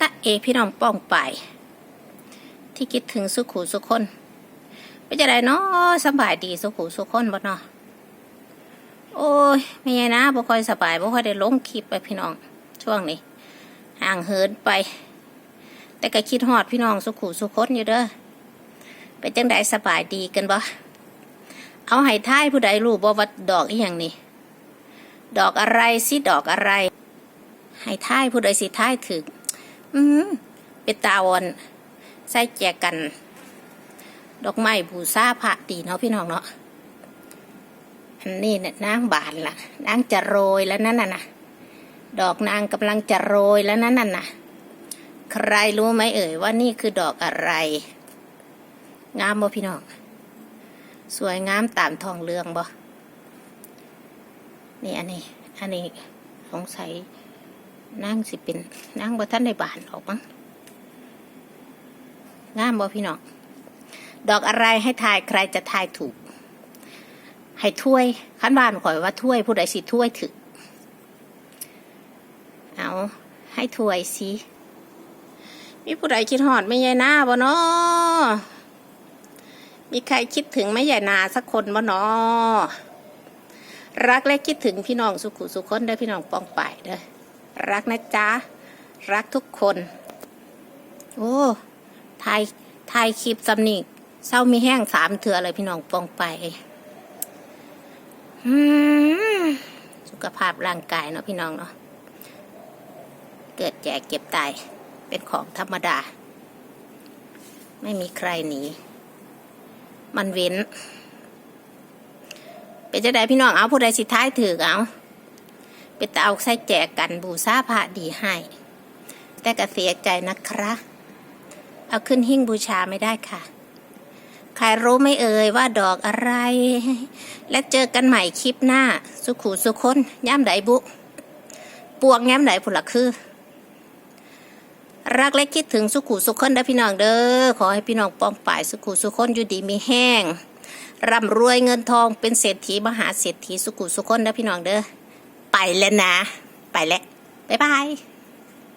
ตะเอพี่น้องป้องไป ที่คิดถึงสุขูสุคนเป็นจะได้เนาะสบายดีสุขูสุคนบ่เนาะโอ้ยไม่ไงนะบ่ค่อยสบายบ่ค่อยได้ลงคลิปไปพี่น้อง ช่วงนี้ห่างเหินไป แต่ก็คิดฮอดพี่น้องสุขูสุคนอยู่เด้อเป็นจังไดสบายดีกันบ่เอาให้ท้ายผู้ใดรู้บ่ว่าดอกอีหยังนี่ดอกอะไรสิดอกอะไรให้ท้ายผู้ใดสิท้ายถึก อืมเป็นตาอ่อนใส่แจกัน ดอกไม้บูซาพระดีเนาะพี่น้องเนาะอันนี้เนี่ยนางบานละ่ะนางจะโรยแล้วนั่นน่ะนะดอกนางกำลังจะโรยแล้วนั่นน่ะนะใครรู้ไหมเอ่ยว่านี่คือดอกอะไร งามบ่พี่น้อง สวยงามตามทองเรืองบ่นี่อันนี้ อันนี้สงสัย นั่งสิเป็นนั่งบ่ท่านในบานออกมั้งงามบ่พี่น้องดอกอะไรให้ทายใครจะทายถูก ให้ถ้วยขั้นบ้านขอยว่าถ้วยผู้ใดสิถ้วยถึก เอาให้ถ้วยสิมีผู้ใดคิดหอดไม่ใหญ่หน้าบ่เนาะมีใครคิดถึงไม่ใหญ่นาสักคนบ่เนาะรักและคิดถึงพี่น้องสุขุสุขคนเด้อพี่น้องปองป่ายเด้อ รักนะจ๊ะ รักทุกคน โอ้ถ่ายถ่ายคลิปสำนิกเศร้ามีแห้งสามเถื่อเลยพี่น้องปองไปอืมสุขภาพร่างกายเนาะพี่น้องเนาะเกิดแก่เก็บตายเป็นของธรรมดา ไม่มีใครหนี มันเว้น เป็นจะได้พี่น้องเอาผู้ใดสิท้ายถือเอา เป็นตาเอาใส่แจกกันบูซาพระดีให้ แต่ก็เสียใจนะครับ เอาขึ้นหิ้งบูชาไม่ได้ค่ะ ใครรู้ไม่เอ่ยว่าดอกอะไร และเจอกันใหม่คลิปหน้า สุขูสุคนย่ำไดบุ ปวงย่ำไดผุละคือ รักและคิดถึงสุขูสุคนเด้อพี่น้องเด้อ ขอให้พี่น้องปองป่ายสุขูสุคนอยู่ดีมีแห้งร่ำรวยเงินทองเป็นเศรษฐีมหาเศรษฐีสุขุสุคนเด้อพี่น้องเด้อ ไปแล้วนะ ไปแล้ว บ๊ายบาย